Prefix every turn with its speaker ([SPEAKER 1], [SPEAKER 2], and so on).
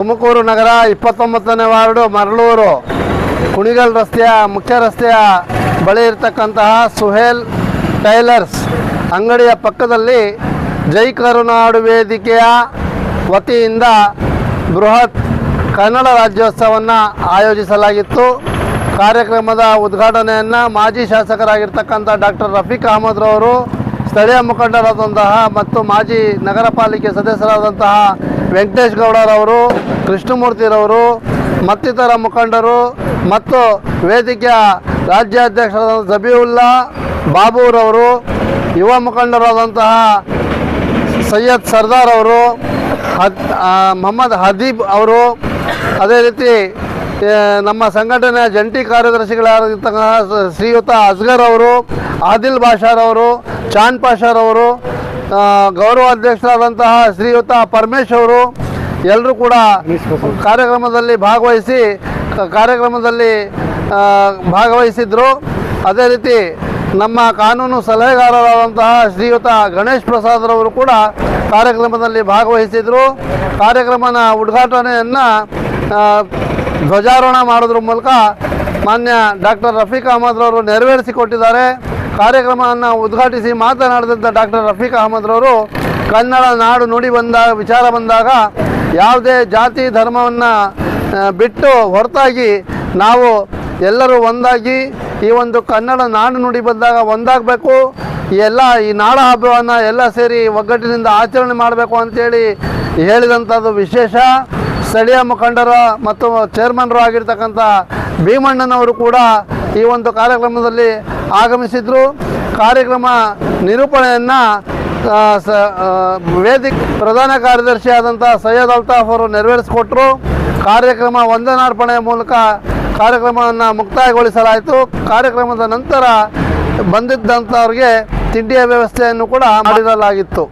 [SPEAKER 1] ತುಮಕೂರು ನಗರ ಇಪ್ಪತ್ತೊಂಬತ್ತನೇ ವಾರ್ಡು ಮರಳೂರು. ಕುಣಿಗಲ್ ರಸ್ತೆಯ, ಮುಖ್ಯ ರಸ್ತೆಯ ಬಳಿ ಇರತಕ್ಕಂತಹ ಸುಹೇಲ್ ಟೈಲರ್ಸ್ ಅಂಗಡಿಯ ಪಕ್ಕದಲ್ಲಿ ಜೈ ಕರುನಾಡು ವೇದಿಕೆಯ ವತಿಯಿಂದ ಬೃಹತ್ ಕನ್ನಡ ರಾಜ್ಯೋತ್ಸವವನ್ನು ಆಯೋಜಿಸಲಾಗಿತ್ತು. ಕಾರ್ಯಕ್ರಮದ ಉದ್ಘಾಟನೆಯನ್ನು ಮಾಜಿ ಶಾಸಕರಾಗಿರ್ತಕ್ಕಂಥ ಡಾಕ್ಟರ್ ರಫೀಕ್ ಅಹಮದ್ರವರು ಸ್ಥಳೀಯ ಮುಖಂಡರಾದಂತಹ ಮತ್ತು ಮಾಜಿ ನಗರ ಪಾಲಿಕೆ ಸದಸ್ಯರಾದಂತಹ ವೆಂಕಟೇಶ್ ಗೌಡರವರು, ಕೃಷ್ಣಮೂರ್ತಿರವರು, ಮತ್ತಿತರ ಮುಖಂಡರು ಮತ್ತು ವೇದಿಕೆಯ ರಾಜ್ಯಾಧ್ಯಕ್ಷರಾದ ಜಬೀವುಲ್ಲಾ ಬಾಬುರವರು, ಯುವ ಮುಖಂಡರಾದಂತಹ ಸೈಯದ್ ಸರ್ದಾರ್ ಅವರು, ಹದ್ ಮೊಹಮ್ಮದ್ ಹದೀಬ್ ಅವರು, ಅದೇ ರೀತಿ ನಮ್ಮ ಸಂಘಟನೆಯ ಜಂಟಿ ಕಾರ್ಯದರ್ಶಿಗಳಾದಂತಹ ಶ್ರೀಯುತ ಅಸ್ಗರ್ ಅವರು ಆದಿಲ್ ಬಾಷಾರ್ ಅವರು ಚಾಂದ್ ಪಾಷಾರ್ ಅವರು ಆ, ಗೌರವ ಅಧ್ಯಕ್ಷರಾದಂತಹ ಶ್ರೀಯುತ ಪರಮೇಶ್ ಅವರು ಎಲ್ಲರೂ ಕೂಡ ಕಾರ್ಯಕ್ರಮದಲ್ಲಿ ಭಾಗವಹಿಸಿ ಕಾರ್ಯಕ್ರಮದಲ್ಲಿ ಭಾಗವಹಿಸಿದ್ರು. ಅದೇ ರೀತಿ ನಮ್ಮ ಕಾನೂನು ಸಲಹೆಗಾರರಾದಂತಹ ಶ್ರೀಯುತ ಗಣೇಶ್ ಪ್ರಸಾದ್ರವರು ಕೂಡ ಕಾರ್ಯಕ್ರಮದಲ್ಲಿ ಭಾಗವಹಿಸಿದರು. ಕಾರ್ಯಕ್ರಮನ ಉದ್ಘಾಟನೆಯನ್ನು ಧ್ವಜಾರೋಹಣ ಮಾಡೋದ್ರ ಮೂಲಕ ಮಾನ್ಯ ಡಾಕ್ಟರ್ ರಫೀಕ್ ಅಹಮದ್ ರವರು ನೆರವೇರಿಸಿಕೊಟ್ಟಿದ್ದಾರೆ ಕಾರ್ಯಕ್ರಮವನ್ನು ಉದ್ಘಾಟಿಸಿ ಮಾತನಾಡಿದಂಥ ಡಾಕ್ಟರ್ ರಫೀಕ್ ಅಹಮದ್ರವರು ಕನ್ನಡ ನಾಡು ನುಡಿ ಬಂದಾಗ, ವಿಚಾರ ಬಂದಾಗ ಯಾವುದೇ ಜಾತಿ ಧರ್ಮವನ್ನು ಬಿಟ್ಟು ಹೊರತಾಗಿ ನಾವು ಎಲ್ಲರೂ ಒಂದಾಗಿ ಈ ಒಂದು ಕನ್ನಡ ನಾಡು ನುಡಿ ಬಂದಾಗ ಒಂದಾಗಬೇಕು. ಎಲ್ಲ ಈ ನಾಡ ಹಬ್ಬವನ್ನು ಎಲ್ಲ ಸೇರಿ ಒಗ್ಗಟ್ಟಿನಿಂದ ಆಚರಣೆ ಮಾಡಬೇಕು ಅಂತೇಳಿ ಹೇಳಿದಂಥದ್ದು ವಿಶೇಷ. ಸ್ಥಳೀಯ ಮುಖಂಡರು ಮತ್ತು ಚೇರ್ಮನ್ರು ಆಗಿರ್ತಕ್ಕಂಥ ಭೀಮಣ್ಣನವರು ಕೂಡ ಈ ಒಂದು ಕಾರ್ಯಕ್ರಮದಲ್ಲಿ ಆಗಮಿಸಿದ್ರು. ಕಾರ್ಯಕ್ರಮ ನಿರೂಪಣೆಯನ್ನು ವೇದಿಕೆ ಪ್ರಧಾನ ಕಾರ್ಯದರ್ಶಿಯಾದಂಥ ಸೈಯದ್ ಅಲ್ತಾಫ್ ಅವರು ನೆರವೇರಿಸಿಕೊಟ್ರು. ಕಾರ್ಯಕ್ರಮ ವಂದನಾರ್ಪಣೆಯ ಮೂಲಕ ಕಾರ್ಯಕ್ರಮವನ್ನು ಮುಕ್ತಾಯಗೊಳಿಸಲಾಯಿತು. ಕಾರ್ಯಕ್ರಮದ ನಂತರ ಬಂದಿದ್ದಂಥವ್ರಿಗೆ ತಿಂಡಿಯ ವ್ಯವಸ್ಥೆಯನ್ನು ಕೂಡ ಮಾಡಿರಲಾಗಿತ್ತು.